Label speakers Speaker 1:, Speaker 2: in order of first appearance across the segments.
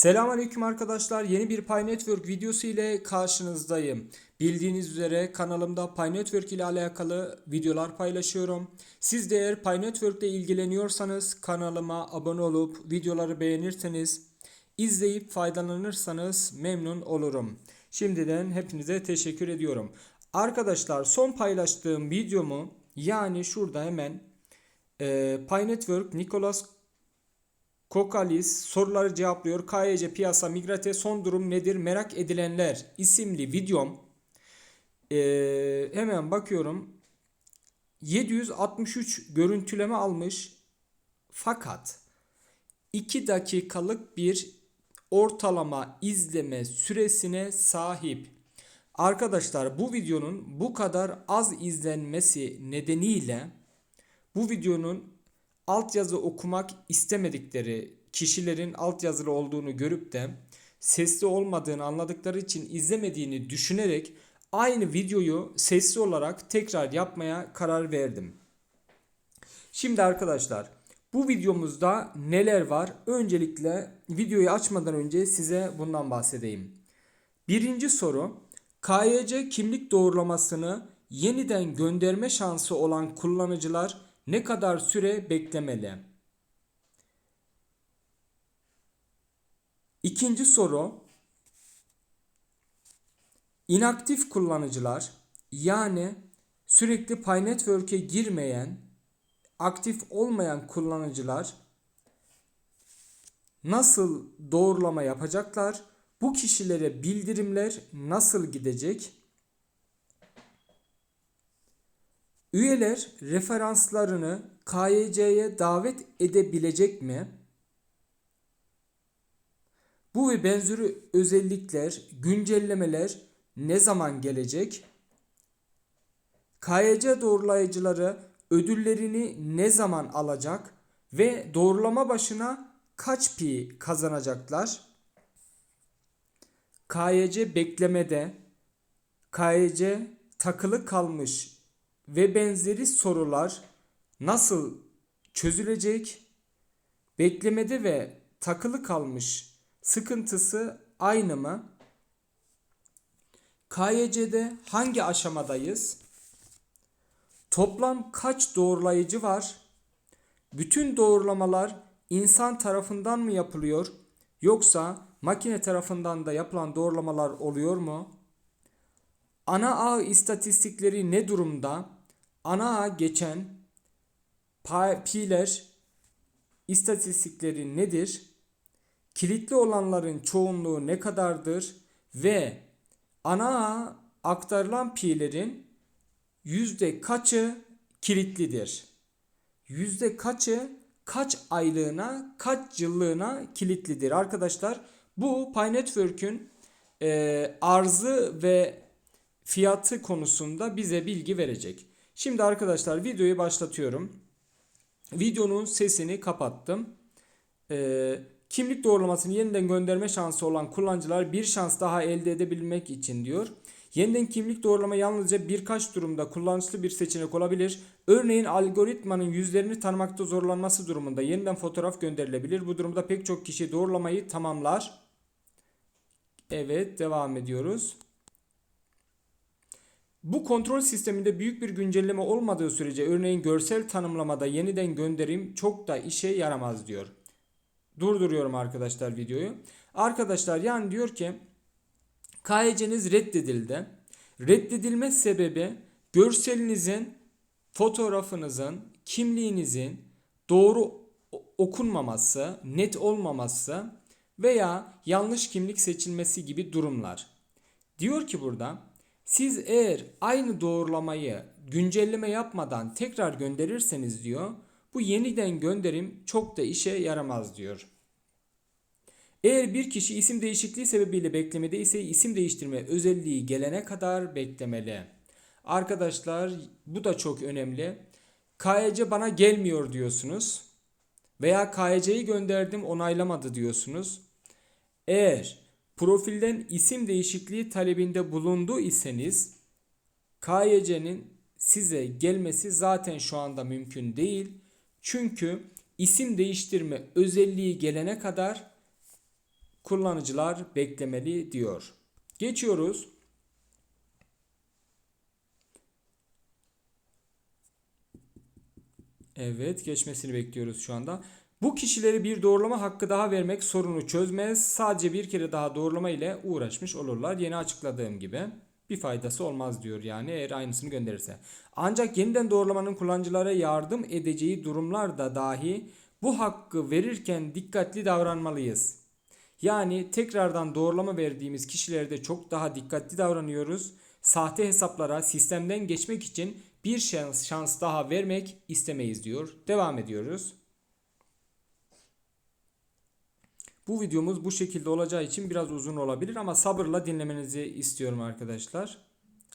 Speaker 1: Selamünaleyküm arkadaşlar. Yeni bir Pi Network videosu ile karşınızdayım. Bildiğiniz üzere kanalımda Pi Network ile alakalı videolar paylaşıyorum. Siz de eğer Pi Network ile ilgileniyorsanız kanalıma abone olup videoları beğenirseniz, izleyip faydalanırsanız memnun olurum. Şimdiden hepinize teşekkür ediyorum. Arkadaşlar son paylaştığım videomu yani şurada hemen e, Pi Network Nicholas Kokalis soruları cevaplıyor. KYC piyasa migrate son durum nedir merak edilenler isimli videom. Ee, hemen bakıyorum. 763 görüntüleme almış. Fakat 2 dakikalık bir ortalama izleme süresine sahip. Arkadaşlar bu videonun bu kadar az izlenmesi nedeniyle bu videonun altyazı okumak istemedikleri kişilerin altyazılı olduğunu görüp de sesli olmadığını anladıkları için izlemediğini düşünerek aynı videoyu sesli olarak tekrar yapmaya karar verdim. Şimdi arkadaşlar bu videomuzda neler var? Öncelikle videoyu açmadan önce size bundan bahsedeyim. Birinci soru KYC kimlik doğrulamasını yeniden gönderme şansı olan kullanıcılar ne kadar süre beklemeli? İkinci soru inaktif kullanıcılar yani sürekli Pi Network'e girmeyen, aktif olmayan kullanıcılar nasıl doğrulama yapacaklar? Bu kişilere bildirimler nasıl gidecek? Üyeler referanslarını KYC'ye davet edebilecek mi? Bu ve benzeri özellikler, güncellemeler ne zaman gelecek? KYC doğrulayıcıları ödüllerini ne zaman alacak ve doğrulama başına kaç pi kazanacaklar? KYC beklemede KYC takılı kalmış ve benzeri sorular nasıl çözülecek? Beklemede ve takılı kalmış sıkıntısı aynı mı? KYC'de hangi aşamadayız? Toplam kaç doğrulayıcı var? Bütün doğrulamalar insan tarafından mı yapılıyor yoksa makine tarafından da yapılan doğrulamalar oluyor mu? Ana ağ istatistikleri ne durumda? Ana geçen pi'ler istatistikleri nedir? Kilitli olanların çoğunluğu ne kadardır? Ve ana aktarılan pi'lerin yüzde kaçı kilitlidir? Yüzde kaçı kaç aylığına, kaç yıllığına kilitlidir? Arkadaşlar bu Pi Network'ün e, arzı ve fiyatı konusunda bize bilgi verecek. Şimdi arkadaşlar videoyu başlatıyorum. Videonun sesini kapattım. Ee, kimlik doğrulamasını yeniden gönderme şansı olan kullanıcılar bir şans daha elde edebilmek için diyor. Yeniden kimlik doğrulama yalnızca birkaç durumda kullanışlı bir seçenek olabilir. Örneğin algoritmanın yüzlerini tanımakta zorlanması durumunda yeniden fotoğraf gönderilebilir. Bu durumda pek çok kişi doğrulamayı tamamlar. Evet devam ediyoruz. Bu kontrol sisteminde büyük bir güncelleme olmadığı sürece örneğin görsel tanımlamada yeniden gönderim çok da işe yaramaz diyor. Durduruyorum arkadaşlar videoyu. Arkadaşlar yani diyor ki KYC'niz reddedildi. Reddedilme sebebi görselinizin, fotoğrafınızın, kimliğinizin doğru okunmaması, net olmaması veya yanlış kimlik seçilmesi gibi durumlar. Diyor ki burada siz eğer aynı doğrulamayı güncelleme yapmadan tekrar gönderirseniz diyor bu yeniden gönderim çok da işe yaramaz diyor. Eğer bir kişi isim değişikliği sebebiyle beklemede ise isim değiştirme özelliği gelene kadar beklemeli. Arkadaşlar bu da çok önemli. KYC bana gelmiyor diyorsunuz. Veya KYC'yi gönderdim onaylamadı diyorsunuz. Eğer profilden isim değişikliği talebinde bulundu iseniz KYC'nin size gelmesi zaten şu anda mümkün değil. Çünkü isim değiştirme özelliği gelene kadar kullanıcılar beklemeli diyor. Geçiyoruz. Evet geçmesini bekliyoruz şu anda. Bu kişileri bir doğrulama hakkı daha vermek sorunu çözmez. Sadece bir kere daha doğrulama ile uğraşmış olurlar. Yeni açıkladığım gibi bir faydası olmaz diyor yani eğer aynısını gönderirse. Ancak yeniden doğrulamanın kullanıcılara yardım edeceği durumlarda dahi bu hakkı verirken dikkatli davranmalıyız. Yani tekrardan doğrulama verdiğimiz kişilerde çok daha dikkatli davranıyoruz. Sahte hesaplara sistemden geçmek için bir şans, şans daha vermek istemeyiz diyor. Devam ediyoruz. Bu videomuz bu şekilde olacağı için biraz uzun olabilir ama sabırla dinlemenizi istiyorum arkadaşlar.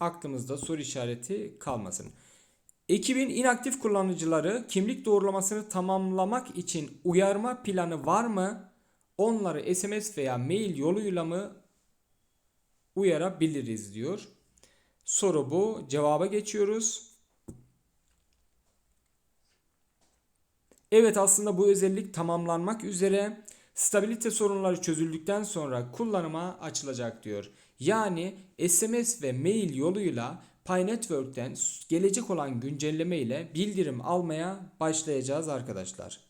Speaker 1: Aklımızda soru işareti kalmasın. Ekibin inaktif kullanıcıları kimlik doğrulamasını tamamlamak için uyarma planı var mı? Onları SMS veya mail yoluyla mı uyarabiliriz diyor. Soru bu. Cevaba geçiyoruz. Evet aslında bu özellik tamamlanmak üzere. Stabilite sorunları çözüldükten sonra kullanıma açılacak diyor. Yani SMS ve mail yoluyla Pi Network'ten gelecek olan güncelleme ile bildirim almaya başlayacağız arkadaşlar.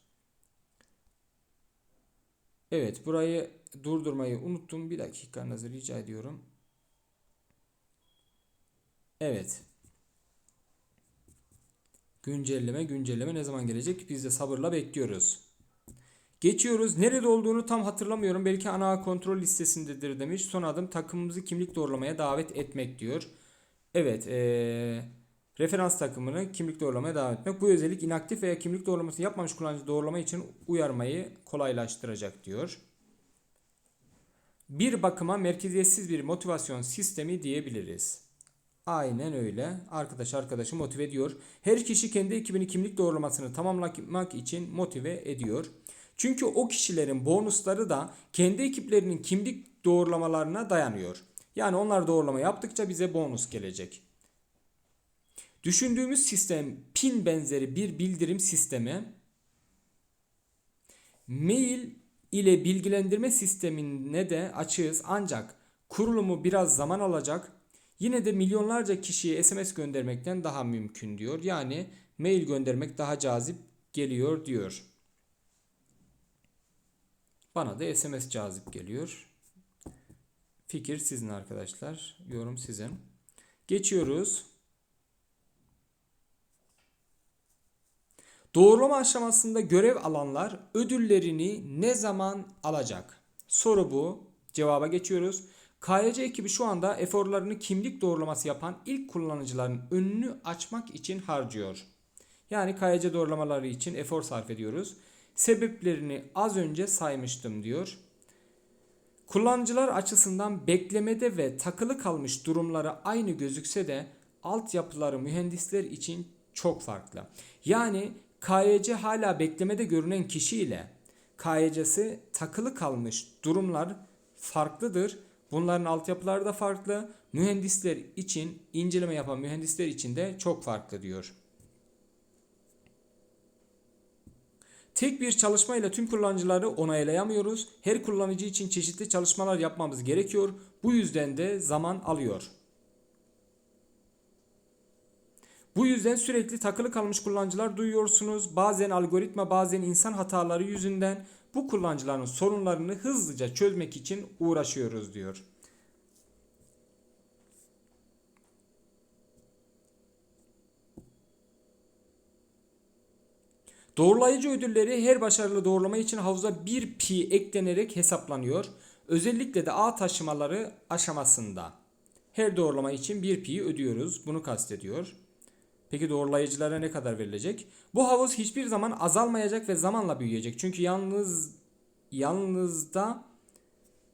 Speaker 1: Evet burayı durdurmayı unuttum. Bir dakikanızı rica ediyorum. Evet. Güncelleme güncelleme ne zaman gelecek? Biz de sabırla bekliyoruz. Geçiyoruz. Nerede olduğunu tam hatırlamıyorum. Belki ana kontrol listesindedir demiş. Son adım takımımızı kimlik doğrulamaya davet etmek diyor. Evet. Ee, referans takımını kimlik doğrulamaya davet etmek. Bu özellik inaktif veya kimlik doğrulamasını yapmamış kullanıcı doğrulama için uyarmayı kolaylaştıracak diyor. Bir bakıma merkeziyetsiz bir motivasyon sistemi diyebiliriz. Aynen öyle. Arkadaş arkadaşı motive ediyor. Her kişi kendi ekibini kimlik doğrulamasını tamamlamak için motive ediyor. Çünkü o kişilerin bonusları da kendi ekiplerinin kimlik doğrulamalarına dayanıyor. Yani onlar doğrulama yaptıkça bize bonus gelecek. Düşündüğümüz sistem pin benzeri bir bildirim sistemi. Mail ile bilgilendirme sistemine de açığız ancak kurulumu biraz zaman alacak. Yine de milyonlarca kişiye SMS göndermekten daha mümkün diyor. Yani mail göndermek daha cazip geliyor diyor. Bana da SMS cazip geliyor. Fikir sizin arkadaşlar. Yorum sizin. Geçiyoruz. Doğrulama aşamasında görev alanlar ödüllerini ne zaman alacak? Soru bu. Cevaba geçiyoruz. KYC ekibi şu anda eforlarını kimlik doğrulaması yapan ilk kullanıcıların önünü açmak için harcıyor. Yani KYC doğrulamaları için efor sarf ediyoruz. Sebeplerini az önce saymıştım diyor. Kullanıcılar açısından beklemede ve takılı kalmış durumları aynı gözükse de altyapıları mühendisler için çok farklı. Yani KYC hala beklemede görünen kişi ile KYC'si takılı kalmış durumlar farklıdır. Bunların altyapıları da farklı. Mühendisler için, inceleme yapan mühendisler için de çok farklı diyor. Tek bir çalışmayla tüm kullanıcıları onaylayamıyoruz. Her kullanıcı için çeşitli çalışmalar yapmamız gerekiyor. Bu yüzden de zaman alıyor. Bu yüzden sürekli takılı kalmış kullanıcılar duyuyorsunuz. Bazen algoritma bazen insan hataları yüzünden bu kullanıcıların sorunlarını hızlıca çözmek için uğraşıyoruz diyor. Doğrulayıcı ödülleri her başarılı doğrulama için havuza bir pi eklenerek hesaplanıyor. Özellikle de A taşımaları aşamasında. Her doğrulama için bir pi ödüyoruz. Bunu kastediyor. Peki doğrulayıcılara ne kadar verilecek? Bu havuz hiçbir zaman azalmayacak ve zamanla büyüyecek. Çünkü yalnız yalnızda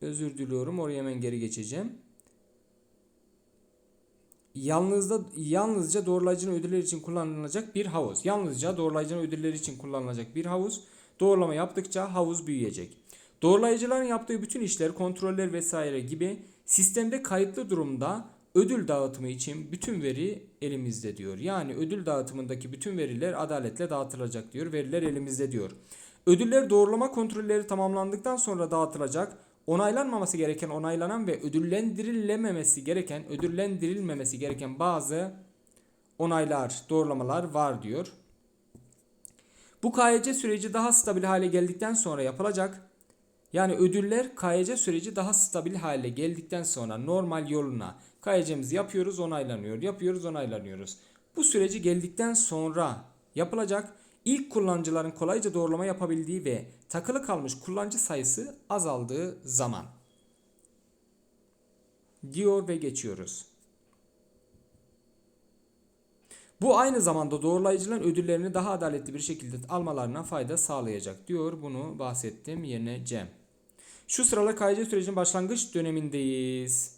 Speaker 1: özür diliyorum oraya hemen geri geçeceğim. Yalnızda yalnızca doğrulayıcının ödülleri için kullanılacak bir havuz. Yalnızca doğrulayıcının ödülleri için kullanılacak bir havuz. Doğrulama yaptıkça havuz büyüyecek. Doğrulayıcıların yaptığı bütün işler, kontroller vesaire gibi sistemde kayıtlı durumda ödül dağıtımı için bütün veri elimizde diyor. Yani ödül dağıtımındaki bütün veriler adaletle dağıtılacak diyor. Veriler elimizde diyor. Ödüller doğrulama kontrolleri tamamlandıktan sonra dağıtılacak. Onaylanmaması gereken, onaylanan ve ödüllendirilememesi gereken, ödüllendirilmemesi gereken bazı onaylar, doğrulamalar var diyor. Bu KYC süreci daha stabil hale geldikten sonra yapılacak. Yani ödüller KYC süreci daha stabil hale geldikten sonra normal yoluna KYC'mizi yapıyoruz, onaylanıyor. Yapıyoruz, onaylanıyoruz. Bu süreci geldikten sonra yapılacak. İlk kullanıcıların kolayca doğrulama yapabildiği ve takılı kalmış kullanıcı sayısı azaldığı zaman diyor ve geçiyoruz. Bu aynı zamanda doğrulayıcıların ödüllerini daha adaletli bir şekilde almalarına fayda sağlayacak diyor. Bunu bahsettim yerine Cem. Şu sıralar KYC sürecinin başlangıç dönemindeyiz.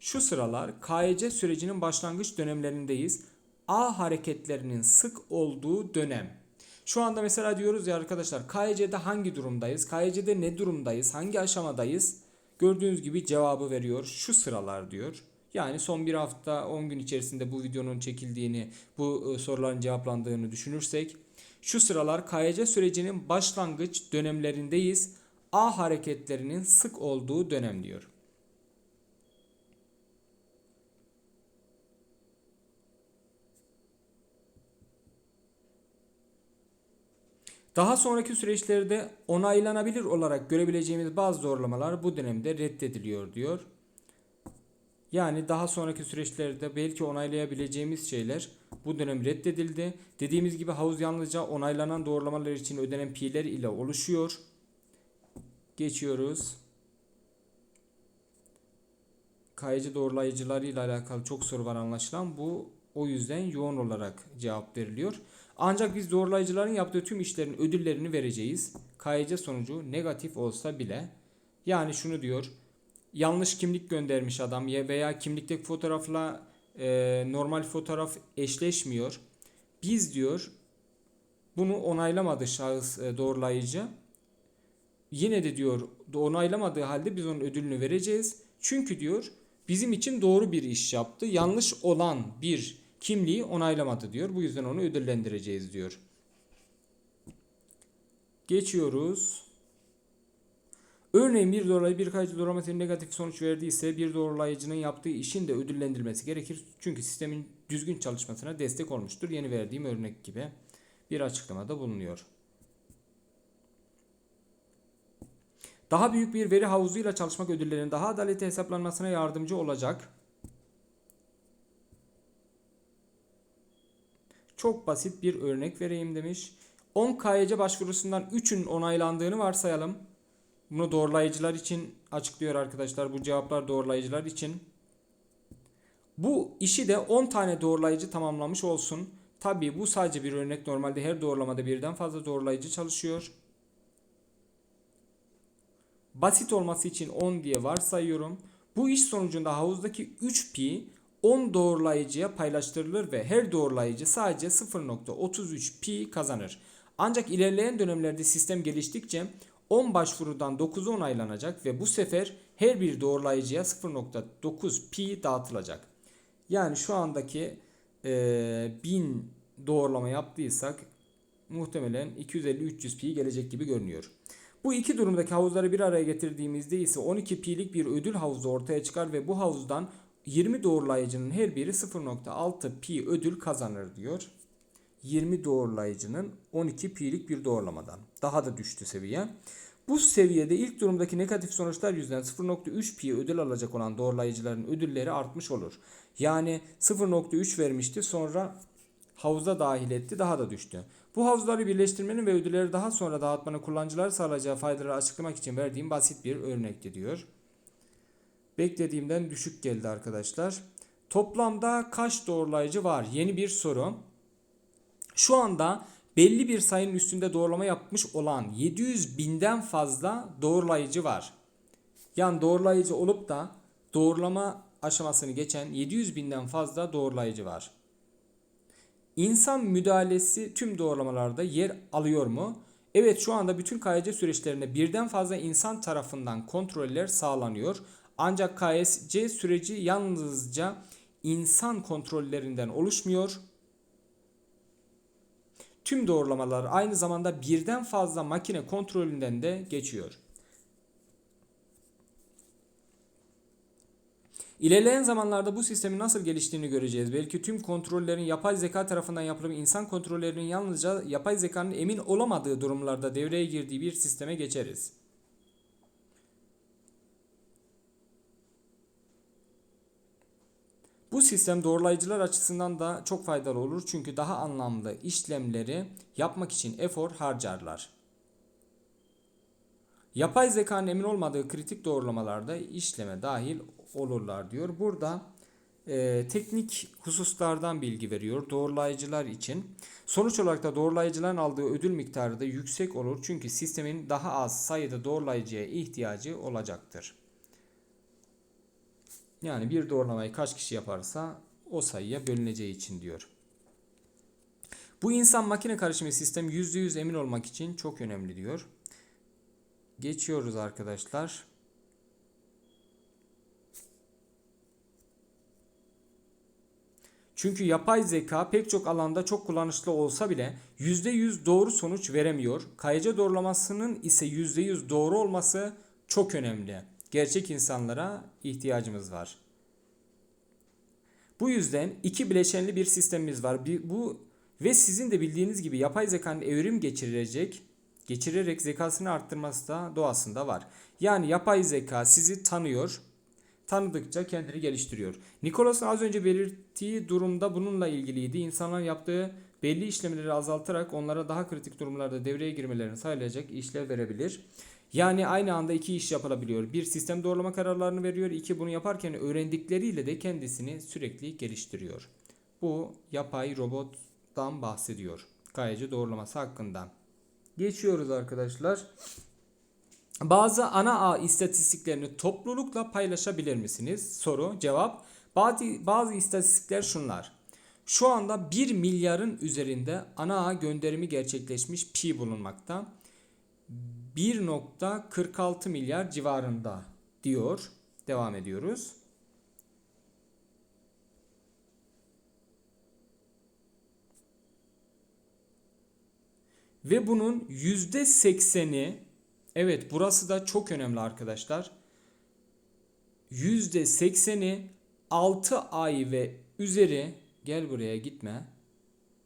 Speaker 1: Şu sıralar KYC sürecinin başlangıç dönemlerindeyiz. A hareketlerinin sık olduğu dönem. Şu anda mesela diyoruz ya arkadaşlar KYC'de hangi durumdayız? KYC'de ne durumdayız? Hangi aşamadayız? Gördüğünüz gibi cevabı veriyor. Şu sıralar diyor. Yani son bir hafta 10 gün içerisinde bu videonun çekildiğini, bu e, soruların cevaplandığını düşünürsek şu sıralar KYC sürecinin başlangıç dönemlerindeyiz. A hareketlerinin sık olduğu dönem diyor. Daha sonraki süreçlerde onaylanabilir olarak görebileceğimiz bazı zorlamalar bu dönemde reddediliyor diyor. Yani daha sonraki süreçlerde belki onaylayabileceğimiz şeyler bu dönem reddedildi. Dediğimiz gibi havuz yalnızca onaylanan doğrulamalar için ödenen pi'ler ile oluşuyor. Geçiyoruz. Kayıcı doğrulayıcıları ile alakalı çok soru var anlaşılan. Bu o yüzden yoğun olarak cevap veriliyor. Ancak biz doğrulayıcıların yaptığı tüm işlerin ödüllerini vereceğiz. KYC sonucu negatif olsa bile. Yani şunu diyor. Yanlış kimlik göndermiş adam veya kimlikteki fotoğrafla e, normal fotoğraf eşleşmiyor. Biz diyor bunu onaylamadı şahıs e, doğrulayıcı. Yine de diyor onaylamadığı halde biz onun ödülünü vereceğiz. Çünkü diyor bizim için doğru bir iş yaptı. Yanlış olan bir kimliği onaylamadı diyor. Bu yüzden onu ödüllendireceğiz diyor. Geçiyoruz. Örneğin bir doğrulayıcı birkaç doğrulaması negatif sonuç verdiyse bir doğrulayıcının yaptığı işin de ödüllendirilmesi gerekir. Çünkü sistemin düzgün çalışmasına destek olmuştur. Yeni verdiğim örnek gibi bir açıklamada bulunuyor. Daha büyük bir veri havuzuyla çalışmak ödüllerinin daha adaletli hesaplanmasına yardımcı olacak. Çok basit bir örnek vereyim demiş. 10 KYC başvurusundan 3'ün onaylandığını varsayalım. Bunu doğrulayıcılar için açıklıyor arkadaşlar. Bu cevaplar doğrulayıcılar için. Bu işi de 10 tane doğrulayıcı tamamlamış olsun. Tabi bu sadece bir örnek. Normalde her doğrulamada birden fazla doğrulayıcı çalışıyor. Basit olması için 10 diye varsayıyorum. Bu iş sonucunda havuzdaki 3 pi 10 doğrulayıcıya paylaştırılır ve her doğrulayıcı sadece 0.33 pi kazanır. Ancak ilerleyen dönemlerde sistem geliştikçe 10 başvurudan 9'u onaylanacak ve bu sefer her bir doğrulayıcıya 0.9 pi dağıtılacak. Yani şu andaki e, 1000 doğrulama yaptıysak muhtemelen 250-300 pi gelecek gibi görünüyor. Bu iki durumdaki havuzları bir araya getirdiğimizde ise 12 pi'lik bir ödül havuzu ortaya çıkar ve bu havuzdan 20 doğrulayıcının her biri 0.6 pi ödül kazanır diyor. 20 doğrulayıcının 12 pi'lik bir doğrulamadan. Daha da düştü seviye. Bu seviyede ilk durumdaki negatif sonuçlar yüzünden 0.3 pi ödül alacak olan doğrulayıcıların ödülleri artmış olur. Yani 0.3 vermişti sonra havuza dahil etti daha da düştü. Bu havuzları birleştirmenin ve ödülleri daha sonra dağıtmanın kullanıcılara sağlayacağı faydaları açıklamak için verdiğim basit bir örnekti diyor. Beklediğimden düşük geldi arkadaşlar. Toplamda kaç doğrulayıcı var? Yeni bir soru. Şu anda belli bir sayının üstünde doğrulama yapmış olan 700 binden fazla doğrulayıcı var. Yani doğrulayıcı olup da doğrulama aşamasını geçen 700 binden fazla doğrulayıcı var. İnsan müdahalesi tüm doğrulamalarda yer alıyor mu? Evet şu anda bütün KYC süreçlerinde birden fazla insan tarafından kontroller sağlanıyor. Ancak KSC süreci yalnızca insan kontrollerinden oluşmuyor. Tüm doğrulamalar aynı zamanda birden fazla makine kontrolünden de geçiyor. İlerleyen zamanlarda bu sistemin nasıl geliştiğini göreceğiz. Belki tüm kontrollerin yapay zeka tarafından yapılan insan kontrollerinin yalnızca yapay zekanın emin olamadığı durumlarda devreye girdiği bir sisteme geçeriz. Bu sistem doğrulayıcılar açısından da çok faydalı olur çünkü daha anlamlı işlemleri yapmak için efor harcarlar. Yapay zekanın emin olmadığı kritik doğrulamalarda işleme dahil olurlar diyor. Burada e, teknik hususlardan bilgi veriyor doğrulayıcılar için. Sonuç olarak da doğrulayıcıların aldığı ödül miktarı da yüksek olur çünkü sistemin daha az sayıda doğrulayıcıya ihtiyacı olacaktır. Yani bir doğrulamayı kaç kişi yaparsa o sayıya bölüneceği için diyor. Bu insan makine karışımı sistem %100 emin olmak için çok önemli diyor. Geçiyoruz arkadaşlar. Çünkü yapay zeka pek çok alanda çok kullanışlı olsa bile %100 doğru sonuç veremiyor. Kayıcı doğrulamasının ise %100 doğru olması çok önemli. Gerçek insanlara ihtiyacımız var. Bu yüzden iki bileşenli bir sistemimiz var. Bu ve sizin de bildiğiniz gibi yapay zekanın evrim geçirecek, geçirerek zekasını arttırması da doğasında var. Yani yapay zeka sizi tanıyor, tanıdıkça kendini geliştiriyor. Nicholas'ın az önce belirttiği durumda bununla ilgiliydi. İnsanlar yaptığı belli işlemleri azaltarak onlara daha kritik durumlarda devreye girmelerini sağlayacak işlev verebilir. Yani aynı anda iki iş yapılabiliyor. Bir sistem doğrulama kararlarını veriyor. İki bunu yaparken öğrendikleriyle de kendisini sürekli geliştiriyor. Bu yapay robottan bahsediyor. Kayıcı doğrulaması hakkında. Geçiyoruz arkadaşlar. Bazı ana ağ istatistiklerini toplulukla paylaşabilir misiniz? Soru, cevap. Bazı, bazı istatistikler şunlar. Şu anda 1 milyarın üzerinde ana ağ gönderimi gerçekleşmiş pi bulunmakta. 1.46 milyar civarında diyor. Devam ediyoruz. Ve bunun %80'i evet burası da çok önemli arkadaşlar. %80'i 6 ay ve üzeri gel buraya gitme.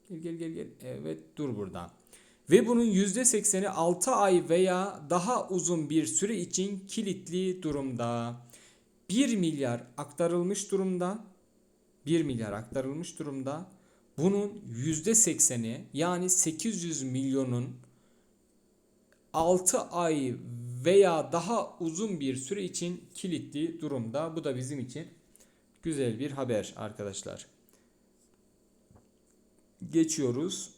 Speaker 1: Gel gel gel gel. Evet dur buradan. Ve bunun %80'i 6 ay veya daha uzun bir süre için kilitli durumda. 1 milyar aktarılmış durumda. 1 milyar aktarılmış durumda. Bunun %80'i yani 800 milyonun 6 ay veya daha uzun bir süre için kilitli durumda. Bu da bizim için güzel bir haber arkadaşlar. Geçiyoruz.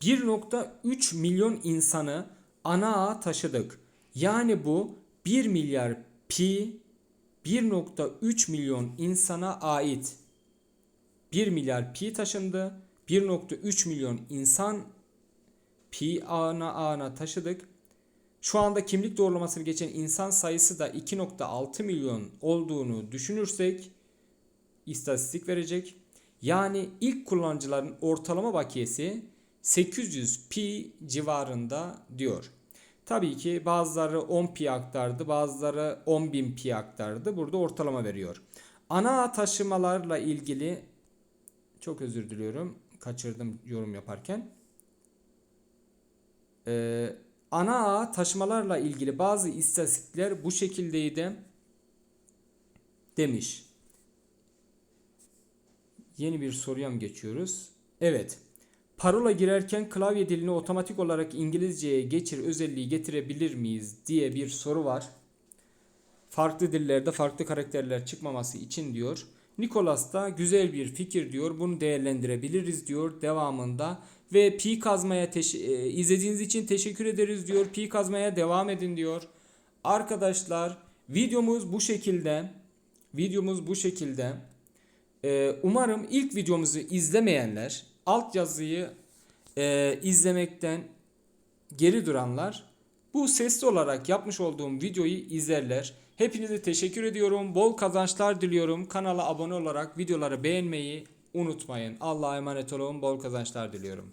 Speaker 1: ...1.3 milyon insanı ana ağa taşıdık. Yani bu 1 milyar pi 1.3 milyon insana ait. 1 milyar pi taşındı. 1.3 milyon insan pi ağına ağına taşıdık. Şu anda kimlik doğrulamasını geçen insan sayısı da 2.6 milyon olduğunu düşünürsek istatistik verecek. Yani ilk kullanıcıların ortalama bakiyesi 800 pi civarında diyor. Tabii ki bazıları 10 pi aktardı, bazıları 10.000 pi aktardı. Burada ortalama veriyor. Ana taşımalarla ilgili çok özür diliyorum. Kaçırdım yorum yaparken. Ee, ana ağ taşımalarla ilgili bazı istatistikler bu şekildeydi demiş. Yeni bir soruya mı geçiyoruz? Evet. Parola girerken klavye dilini otomatik olarak İngilizceye geçir özelliği getirebilir miyiz diye bir soru var. Farklı dillerde farklı karakterler çıkmaması için diyor. Nicholas da güzel bir fikir diyor. Bunu değerlendirebiliriz diyor devamında. Ve pi kazmaya e, izlediğiniz için teşekkür ederiz diyor. Pi kazmaya devam edin diyor. Arkadaşlar videomuz bu şekilde. Videomuz bu şekilde. Ee, umarım ilk videomuzu izlemeyenler altyazıyı e, izlemekten geri duranlar bu sesli olarak yapmış olduğum videoyu izlerler. Hepinize teşekkür ediyorum. Bol kazançlar diliyorum. Kanala abone olarak videoları beğenmeyi unutmayın. Allah'a emanet olun. Bol kazançlar diliyorum.